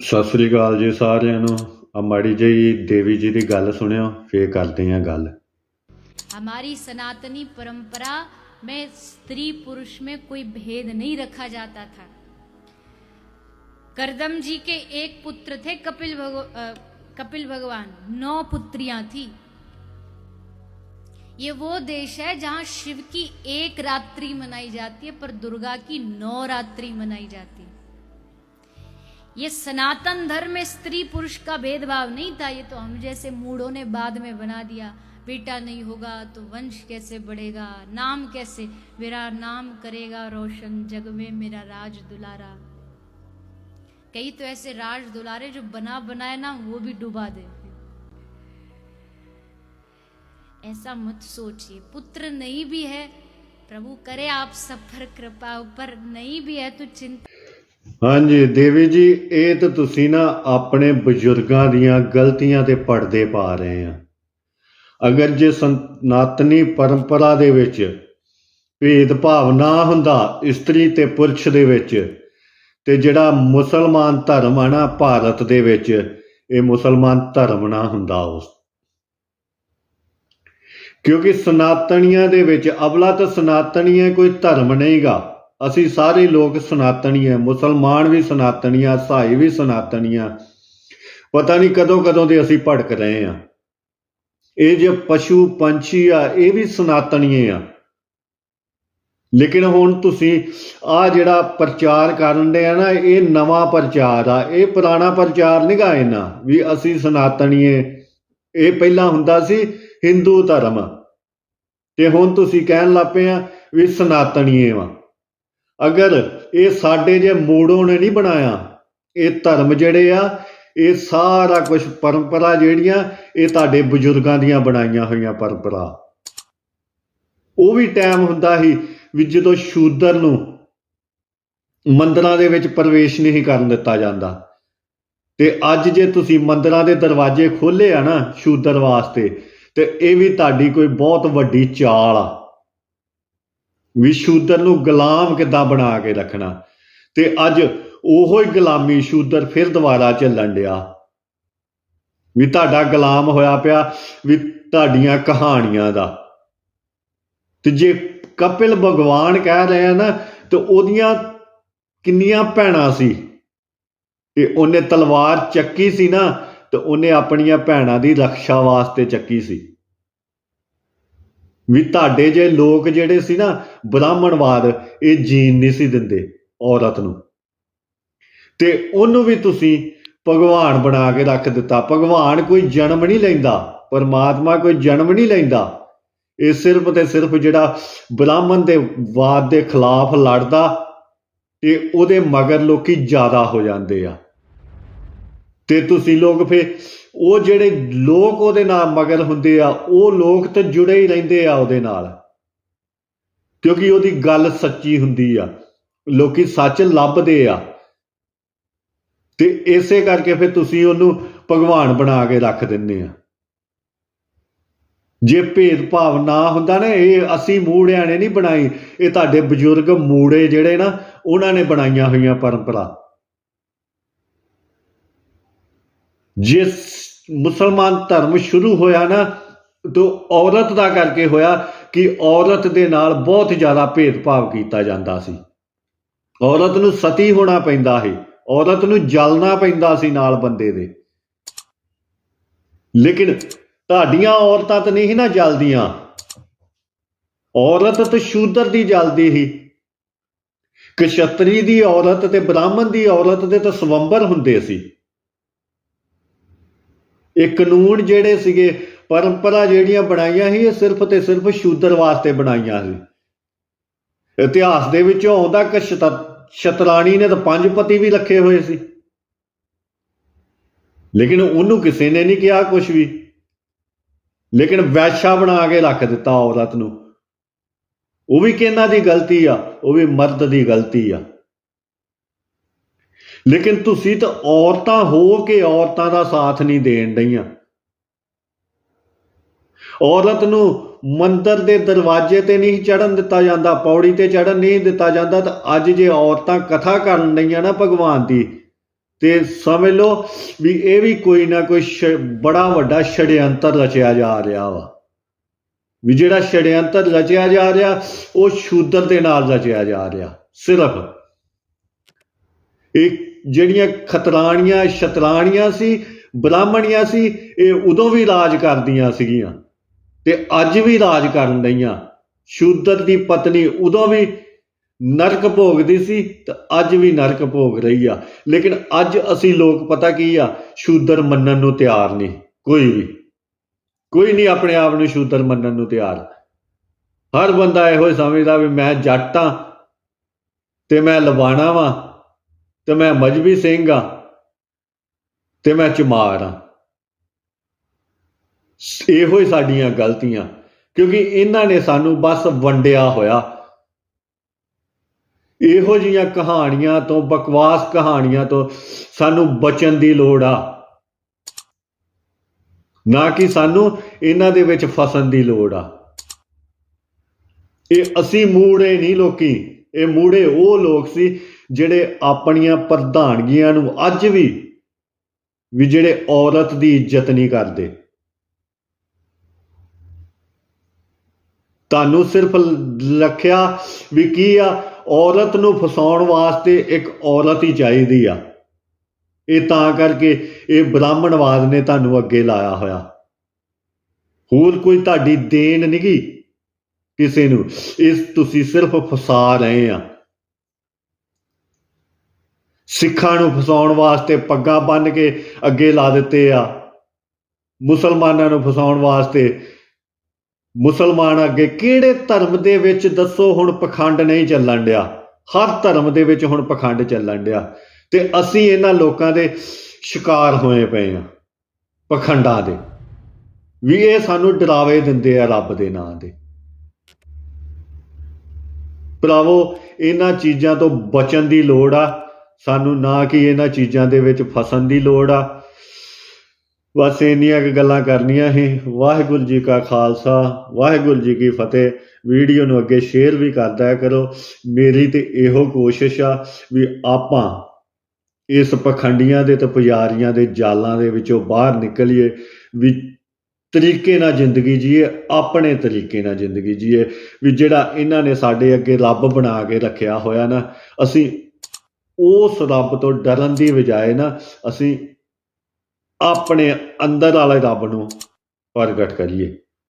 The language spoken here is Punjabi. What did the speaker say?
ਸਤਿ ਸ੍ਰੀ ਅਕਾਲ ਜੀ ਸਾਰਿਆਂ ਨੂੰ ਆ ਮਾੜੀ ਜਿਹੀ ਦੇਵੀ ਜੀ ਦੀ ਗੱਲ ਸੁਣਿਓ ਫੇਰ ਕਰਦੇ ਆਂ ਗੱਲ हमारी सनातनी परंपरा में स्त्री पुरुष में कोई भेद नहीं रखा जाता था करदम जी के एक पुत्र थे कपिल भगव अ, कपिल भगवान नौ पुत्रियां थी ये वो देश है जहां शिव की एक रात्रि मनाई जाती है पर दुर्गा की नौ रात्रि मनाई जाती है ये सनातन धर्म में स्त्री पुरुष का भेदभाव नहीं था, ये तो हम जैसे मूढ़ों ने बाद में बना दिया। बेटा नहीं होगा तो वंश कैसे बढ़ेगा, नाम कैसे? मेरा नाम करेगा रोशन, जग में मेरा राज दुलारा। कई तो ऐसे राज दुलारे जो बना बनाए ना, वो भी डुबा दे ऐसा मत सोचिए, पुत्र नहीं भी है, प्रभु करे आप सब पर कृपा, पर नहीं भी है तो चिंता ਹਾਂਜੀ, ਦੇਵੀ ਜੀ, ਇਹ ਤਾਂ ਤੁਸੀਂ ਨਾ ਆਪਣੇ ਬਜ਼ੁਰਗਾਂ ਦੀਆਂ ਗਲਤੀਆਂ ਤੇ ਪਰਦੇ ਪਾ ਰਹੇ ਆ। ਅਗਰ ਜੇ ਸਨਾਤਨੀ ਪਰੰਪਰਾ ਦੇ ਵਿੱਚ ਭੇਦਭਾਵ ਨਾ ਹੁੰਦਾ, ਇਸਤਰੀ ਤੇ ਪੁਰਸ਼ ਦੇ ਵਿੱਚ, ਤੇ ਜਿਹੜਾ ਮੁਸਲਮਾਨ ਧਰਮ ਆ ਨਾ ਭਾਰਤ ਦੇ ਵਿੱਚ, ਇਹ ਮੁਸਲਮਾਨ ਧਰਮ ਨਾ ਹੁੰਦਾ ਉਸ। ਕਿਉਂਕਿ ਸਨਾਤਨੀਆਂ ਦੇ ਵਿੱਚ ਅਵਲਾ ਤਾਂ ਸਨਾਤਨੀਆਂ ਕੋਈ ਧਰਮ ਨਹੀਂਗਾ। ਅਸੀਂ ਸਾਰੇ ਲੋਕ ਸਨਾਤਨੀ ਹੈ ਮੁਸਲਮਾਨ ਵੀ ਸਨਾਤਨੀ ਆ ਸਾਈ ਵੀ ਸਨਾਤਨੀ ਆ ਪਤਾ ਨਹੀਂ ਕਦੋਂ ਕਦੋਂ ਦੇ ਅਸੀਂ ਭਟਕ ਰਹੇ ਆ ਇਹ ਜੇ ਪਸ਼ੂ ਪੰਛੀ ਆ, ਇਹ ਵੀ ਸਨਾਤਨੀਏ ਆ। ਲੇਕਿਨ ਹੁਣ ਤੁਸੀਂ ਆ ਜਿਹੜਾ ਪ੍ਰਚਾਰ ਕਰਨ ਦੇ ਆ ਨਾ, ਇਹ ਨਵਾਂ ਪ੍ਰਚਾਰ ਆ। ਇਹ ਪੁਰਾਣਾ ਪ੍ਰਚਾਰ ਨਹੀਂ ਗਾ ਇਹਨਾਂ, ਵੀ ਅਸੀਂ ਸਨਾਤਨੀਏ। ਇਹ ਪਹਿਲਾਂ ਹੁੰਦਾ ਸੀ ਹਿੰਦੂ ਧਰਮ। ਤੇ ਹੁਣ ਤੁਸੀਂ ਕਹਿਣ ਲੱਪੇ ਆ ਵੀ ਸਨਾਤਨੀਏ ਵਾ। ਅਗਰ ਇਹ ਸਾਡੇ ਜੇ ਮੂੜੋਂ ਨੇ ਨਹੀਂ ਬਣਾਇਆ, ਇਹ ਧਰਮ ਜਿਹੜੇ ਆ, ਇਹ ਸਾਰਾ ਕੁਝ ਪਰੰਪਰਾ ਜਿਹੜੀਆਂ, ਇਹ ਤੁਹਾਡੇ ਬਜ਼ੁਰਗਾਂ ਦੀਆਂ ਬਣਾਈਆਂ ਹੋਈਆਂ ਪਰੰਪਰਾ। ਉਹ ਵੀ ਟਾਈਮ ਹੁੰਦਾ ਸੀ ਵੀ ਜਦੋਂ ਸ਼ੂਦਰ ਨੂੰ ਮੰਦਰਾਂ ਦੇ ਵਿੱਚ ਪ੍ਰਵੇਸ਼ ਨਹੀਂ ਕਰਨ ਦਿੱਤਾ ਜਾਂਦਾ। ਤੇ ਅੱਜ ਜੇ ਤੁਸੀਂ ਮੰਦਰਾਂ ਦੇ ਦਰਵਾਜ਼ੇ ਖੋਲੇ ਆ ਨਾ ਸ਼ੂਦਰ ਵਾਸਤੇ, ਤੇ ਇਹ ਵੀ ਤੁਹਾਡੀ ਕੋਈ ਬਹੁਤ ਵੱਡੀ ਚਾਲ ਆ। ਵੀ ਸ਼ੂਦਰ ਨੂੰ ਗੁਲਾਮ ਕਿੱਦਾਂ ਬਣਾ ਕੇ ਰੱਖਣਾ? ਤੇ ਅੱਜ ਉਹੋ ਹੀ ਗੁਲਾਮੀ ਸ਼ੂਦਰ ਫਿਰ ਦੁਬਾਰਾ ਚੱਲਣ ਡਿਆ। ਵੀ ਤੁਹਾਡਾ ਗੁਲਾਮ ਹੋਇਆ ਪਿਆ, ਵੀ ਤੁਹਾਡੀਆਂ ਕਹਾਣੀਆਂ ਦਾ। ਤੇ ਜੇ ਕਪਿਲ ਭਗਵਾਨ ਕਹਿ ਰਹੇ ਆ ਨਾ, ਤੇ ਉਹਦੀਆਂ ਕਿੰਨੀਆਂ ਭੈਣਾਂ ਸੀ? ਤੇ ਉਹਨੇ ਤਲਵਾਰ ਚੱਕੀ ਸੀ ਨਾ, ਤੇ ਉਹਨੇ ਆਪਣੀਆਂ ਭੈਣਾਂ ਦੀ ਰੱਖਿਆ ਵਾਸਤੇ ਚੱਕੀ ਸੀ। ਵੀ ਤੁਹਾਡੇ ਜੇ ਲੋਕ ਜਿਹੜੇ ਸੀ ਨਾ ਬ੍ਰਾਹਮਣਵਾਦ, ਇਹ ਜੀਣ ਨਹੀਂ ਸੀ ਦਿੰਦੇ ਔਰਤ ਨੂੰ। ਤੇ ਉਹਨੂੰ ਵੀ ਤੁਸੀਂ ਭਗਵਾਨ ਬਣਾ ਕੇ ਰੱਖ ਦਿੱਤਾ। ਭਗਵਾਨ ਕੋਈ ਜਨਮ ਨਹੀਂ ਲੈਂਦਾ, ਪਰਮਾਤਮਾ ਕੋਈ ਜਨਮ ਨਹੀਂ ਲੈਂਦਾ। ਇਹ ਸਿਰਫ ਤੇ ਸਿਰਫ ਜਿਹੜਾ ਬ੍ਰਾਹਮਣ ਦੇ ਵਾਦ ਦੇ ਖਿਲਾਫ ਲੜਦਾ ਤੇ ਉਹਦੇ ਮਗਰ ਲੋਕੀ ਜ਼ਿਆਦਾ ਹੋ ਜਾਂਦੇ ਆ। ਤੇ ਤੁਸੀਂ ਲੋਕ ਫੇ, ਉਹ ਜਿਹੜੇ ਲੋਕ ਉਹਦੇ ਨਾਲ ਮਗਰ ਹੁੰਦੇ ਆ, ਉਹ ਲੋਕ ਤੇ ਜੁੜੇ ਹੀ ਰਹਿੰਦੇ ਆ ਉਹਦੇ ਨਾਲ। ਕਿਉਂਕਿ ਉਹਦੀ ਗੱਲ ਸੱਚੀ ਹੁੰਦੀ ਆ। ਲੋਕੀ ਸੱਚ ਲੱਭਦੇ ਆ। ਤੇ ਇਸੇ ਕਰਕੇ ਫਿਰ ਤੁਸੀਂ ਉਹਨੂੰ ਭਗਵਾਨ ਬਣਾ ਕੇ ਰੱਖ ਦਿੰਦੇ ਆ। ਜੇ ਭੇਦਭਾਵ ਨਾ ਹੁੰਦਾ ਨਾ, ਇਹ ਅਸੀਂ ਮੂੜਿਆਂ ਨੇ ਨਹੀਂ ਬਣਾਈ। ਇਹ ਤੁਹਾਡੇ ਬਜ਼ੁਰਗ ਮੂੜੇ ਜਿਹੜੇ ਨਾ, ਉਹਨਾਂ ਨੇ ਬਣਾਈਆਂ ਹੋਈਆਂ ਪਰੰਪਰਾ। ਜਿਸ ਮੁਸਲਮਾਨ ਧਰਮ ਸ਼ੁਰੂ ਹੋਇਆ ਨਾ, ਤੋਂ ਔਰਤ ਦਾ ਕਰਕੇ ਹੋਇਆ ਕਿ ਔਰਤ ਦੇ ਨਾਲ ਬਹੁਤ ਜ਼ਿਆਦਾ ਭੇਦਭਾਵ ਕੀਤਾ ਜਾਂਦਾ ਸੀ। ਔਰਤ ਨੂੰ ਸਤੀ ਹੋਣਾ ਪੈਂਦਾ ਸੀ, ਔਰਤ ਨੂੰ ਜਲਣਾ ਪੈਂਦਾ ਸੀ ਨਾਲ ਬੰਦੇ ਦੇ। ਲੇਕਿਨ ਤੁਹਾਡੀਆਂ ਔਰਤਾਂ ਤਾਂ ਨਹੀਂ ਨਾ ਜਲਦੀਆਂ। ਔਰਤ ਤਾਂ ਸ਼ੂਦਰ ਦੀ ਜਲਦੀ ਸੀ। ਕਸ਼ਤਰੀ ਦੀ ਔਰਤ ਤੇ ਬ੍ਰਾਹਮਣ ਦੀ ਔਰਤ ਦੇ ਤਾਂ ਸਵੰਬਰ ਹੁੰਦੇ ਸੀ। ਇਹ ਕਾਨੂੰਨ ਜਿਹੜੇ ਸੀਗੇ, ਪਰੰਪਰਾ ਜਿਹੜੀਆਂ ਬਣਾਈਆਂ ਸੀ, ਇਹ ਸਿਰਫ ਤੇ ਸਿਰਫ ਸ਼ੂਦਰ ਵਾਸਤੇ ਬਣਾਈਆਂ ਸੀ। ਇਤਿਹਾਸ ਦੇ ਵਿੱਚ ਆਉਂਦਾ ਕਿ ਸ਼ਤ- ਸ਼ਤਰਾਣੀ ਨੇ ਤਾਂ ਪੰਜ ਪਤੀ ਵੀ ਰੱਖੇ ਹੋਏ ਸੀ। ਲੇਕਿਨ ਉਹਨੂੰ ਕਿਸੇ ਨੇ ਨਹੀਂ ਕਿਹਾ ਕੁਝ ਵੀ। ਲੇਕਿਨ ਵੈਸ਼ਾ ਬਣਾ ਕੇ ਰੱਖ ਦਿੱਤਾ ਔਰਤ ਨੂੰ। ਉਹ ਵੀ ਕਿਹਨਾਂ ਦੀ ਗਲਤੀ ਆ? ਉਹ ਵੀ ਮਰਦ ਦੀ ਗਲਤੀ ਆ। ਲੇਕਿਨ ਤੁਸੀਂ ਤਾਂ ਔਰਤਾਂ ਹੋ ਕੇ ਔਰਤਾਂ ਦਾ ਸਾਥ ਨਹੀਂ ਦੇਣ ਡਈਆਂ। ਔਰਤ ਨੂੰ ਮੰਦਰ ਦੇ ਦਰਵਾਜ਼ੇ ਤੇ ਨਹੀਂ ਚੜਨ ਦਿੱਤਾ ਜਾਂਦਾ, ਪੌੜੀ ਤੇ ਚੜਨ ਨਹੀਂ ਦਿੱਤਾ ਜਾਂਦਾ, ਤਾਂ ਅੱਜ ਜੇ ਔਰਤਾਂ ਕਥਾ ਕਰਨ ਡਈਆਂ ਨਾ ਭਗਵਾਨ ਦੀ, ਤੇ ਸਮਝ ਲਓ ਵੀ ਇਹ ਵੀ ਕੋਈ ਨਾ ਕੋਈ ਸ਼- ਬੜਾ ਵੱਡਾ ਛੜਯੰਤਰ ਰਚਿਆ ਜਾ ਰਿਹਾ ਵਾ। ਵੀ ਜਿਹੜਾ ਛੜਯੰਤਰ ਰਚਿਆ ਜਾ ਰਿਹਾ, ਉਹ ਸ਼ੂਦਰ ਦੇ ਨਾਲ ਰਚਿਆ ਜਾ ਰਿਹਾ, ਸਿਰਫ। ਇਹ ਜਿਹੜੀਆਂ ਖਤਰਾਣੀਆਂ, ਸ਼ਤਰਾਣੀਆਂ ਸੀ, ਬ੍ਰਾਹਮਣੀਆਂ ਸੀ, ਇਹ ਉਦੋਂ ਵੀ ਰਾਜ ਕਰਦੀਆਂ ਸੀਗੀਆਂ ਤੇ ਅੱਜ ਵੀ ਰਾਜ ਕਰਨ ਲਈਆਂ ਸ਼ੂਦਰ ਦੀ ਪਤਨੀ ਉਦੋਂ ਵੀ ਨਰਕ ਭੋਗਦੀ ਸੀ ਤੇ ਅੱਜ ਵੀ ਨਰਕ ਭੋਗ ਰਹੀ ਆ। ਲੇਕਿਨ ਅੱਜ ਅਸੀਂ ਲੋਕ ਪਤਾ ਕੀ ਆ, ਸ਼ੂਦਰ ਮੰਨਣ ਨੂੰ ਤਿਆਰ ਨਹੀਂ, ਕੋਈ ਵੀ। ਕੋਈ ਨਹੀਂ ਆਪਣੇ ਆਪ ਨੂੰ ਸ਼ੂਦਰ ਮੰਨਣ ਨੂੰ ਤਿਆਰ। ਹਰ ਬੰਦਾ ਇਹੋ ਹੀ ਸਮਝਦਾ ਵੀ ਮੈਂ ਜੱਟ ਆ ਤੇ ਮੈਂ ਲਵਾਣਾ ਵਾਂ। ਤੇ ਮੈਂ ਮਜਬੀ ਸਿੰਘ ਆ ਤੇ ਮੈਂ ਚਮਾਰ ਆ। ਇਹੋ ਹੀ ਸਾਡੀਆਂ ਗਲਤੀਆਂ, ਕਿਉਂਕਿ ਇਹਨਾਂ ਨੇ ਸਾਨੂੰ ਬਸ ਵੰਡਿਆ ਹੋਇਆ। ਇਹੋ ਜੀਆਂ ਕਹਾਣੀਆਂ ਤੋਂ, ਬਕਵਾਸ ਕਹਾਣੀਆਂ ਤੋਂ ਸਾਨੂੰ ਬਚਣ ਦੀ ਲੋੜ ਆ। ਨਾ ਕਿ ਸਾਨੂੰ ਇਹਨਾਂ ਦੇ ਵਿੱਚ ਫਸਣ ਦੀ ਲੋੜ ਆ। ਇਹ ਅਸੀਂ ਮੂੜੇ ਨਹੀਂ ਲੋਕੀ, ਇਹ ਮੂੜੇ ਉਹ ਲੋਕ ਸੀ ਜਿਹੜੇ ਆਪਣੀਆਂ ਪ੍ਰਧਾਨਗੀਆਂ ਨੂੰ ਅੱਜ ਵੀ ਵੀ ਜਿਹੜੇ ਔਰਤ ਦੀ ਇੱਜ਼ਤ ਨਹੀਂ ਕਰਦੇ। ਤੁਹਾਨੂੰ ਸਿਰਫ ਰੱਖਿਆ ਵੀ ਕੀ ਆ, ਔਰਤ ਨੂੰ ਫਸਾਉਣ ਵਾਸਤੇ ਇੱਕ ਔਰਤ ਹੀ ਚਾਹੀਦੀ ਆ। ਇਹ ਤਾਂ ਕਰਕੇ ਇਹ ਬ੍ਰਾਹਮਣਵਾਦ ਨੇ ਤੁਹਾਨੂੰ ਅੱਗੇ ਲਾਇਆ ਹੋਇਆ। ਹੋਰ ਕੋਈ ਤੁਹਾਡੀ ਦੇਣ ਨਹੀਂਗੀ ਕਿਸੇ ਨੂੰ। ਇਸ ਤੁਸੀਂ ਸਿਰਫ ਫਸਾ ਰਹੇ ਆ। ਸਿੱਖਾਂ ਨੂੰ ਫਸਾਉਣ ਵਾਸਤੇ ਪੱਗਾਂ ਬੰਨ ਕੇ ਅੱਗੇ ਲਾ ਦਿੱਤੇ ਆ। ਮੁਸਲਮਾਨਾਂ ਨੂੰ ਫਸਾਉਣ ਵਾਸਤੇ ਮੁਸਲਮਾਨ ਅੱਗੇ ਕਿਹੜੇ ਧਰਮ ਦੇ ਵਿੱਚ ਦੱਸੋ ਹੁਣ ਪਖੰਡ ਨਹੀਂ ਚੱਲਣ ਡਿਆ? ਹਰ ਧਰਮ ਦੇ ਵਿੱਚ ਹੁਣ ਪਖੰਡ ਚੱਲਣ ਡਿਆ। ਤੇ ਅਸੀਂ ਇਹਨਾਂ ਲੋਕਾਂ ਦੇ ਸ਼ਿਕਾਰ ਹੋਏ ਪਏ ਆ, ਪਖੰਡਾਂ ਦੇ। ਵੀ ਇਹ ਸਾਨੂੰ ਡਰਾਵੇ ਦਿੰਦੇ ਆ ਰੱਬ ਦੇ ਨਾਂ ਦੇ ਭਰਾਵੋ, ਇਹਨਾਂ ਚੀਜ਼ਾਂ ਤੋਂ ਬਚਣ ਦੀ ਲੋੜ ਆ। ਸਾਨੂੰ ਨਾ ਕਿ ਇਹਨਾਂ ਚੀਜ਼ਾਂ ਦੇ ਵਿੱਚ ਫਸਣ ਦੀ ਲੋੜ ਆ। ਬਸ ਇੰਨੀਆਂ ਕੁ ਗੱਲਾਂ ਕਰਨੀਆਂ ਸੀ। ਵਾਹਿਗੁਰੂ ਜੀ ਕਾ ਖਾਲਸਾ, ਵਾਹਿਗੁਰੂ ਜੀ ਕੀ ਫਤਿਹ। ਵੀਡੀਓ ਨੂੰ ਅੱਗੇ ਸ਼ੇਅਰ ਵੀ ਕਰਦਾ ਕਰੋ। ਮੇਰੀ ਤੇ ਇਹੋ ਕੋਸ਼ਿਸ਼ ਆ ਵੀ ਆਪਾਂ ਇਸ ਪਖੰਡੀਆਂ ਦੇ ਤੇ ਪੁਜਾਰੀਆਂ ਦੇ ਜਾਲਾਂ ਦੇ ਵਿੱਚੋਂ ਬਾਹਰ ਨਿਕਲੀਏ, ਵੀ ਤਰੀਕੇ ਨਾਲ ਜ਼ਿੰਦਗੀ ਜੀਏ, ਆਪਣੇ ਤਰੀਕੇ ਨਾਲ ਜ਼ਿੰਦਗੀ ਜੀਏ। ਵੀ ਜਿਹੜਾ ਇਹਨਾਂ ਨੇ ਸਾਡੇ ਅੱਗੇ ਰੱਬ ਬਣਾ ਕੇ ਰੱਖਿਆ ਹੋਇਆ ਨਾ, ਅਸੀਂ ਉਸ ਰੱਬ ਤੋਂ ਡਰਨ ਦੀ ਬਜਾਏ ਨਾ ਅਸੀਂ ਆਪਣੇ ਅੰਦਰ ਵਾਲੇ ਰੱਬ ਨੂੰ ਪ੍ਰਗਟ ਕਰੀਏ।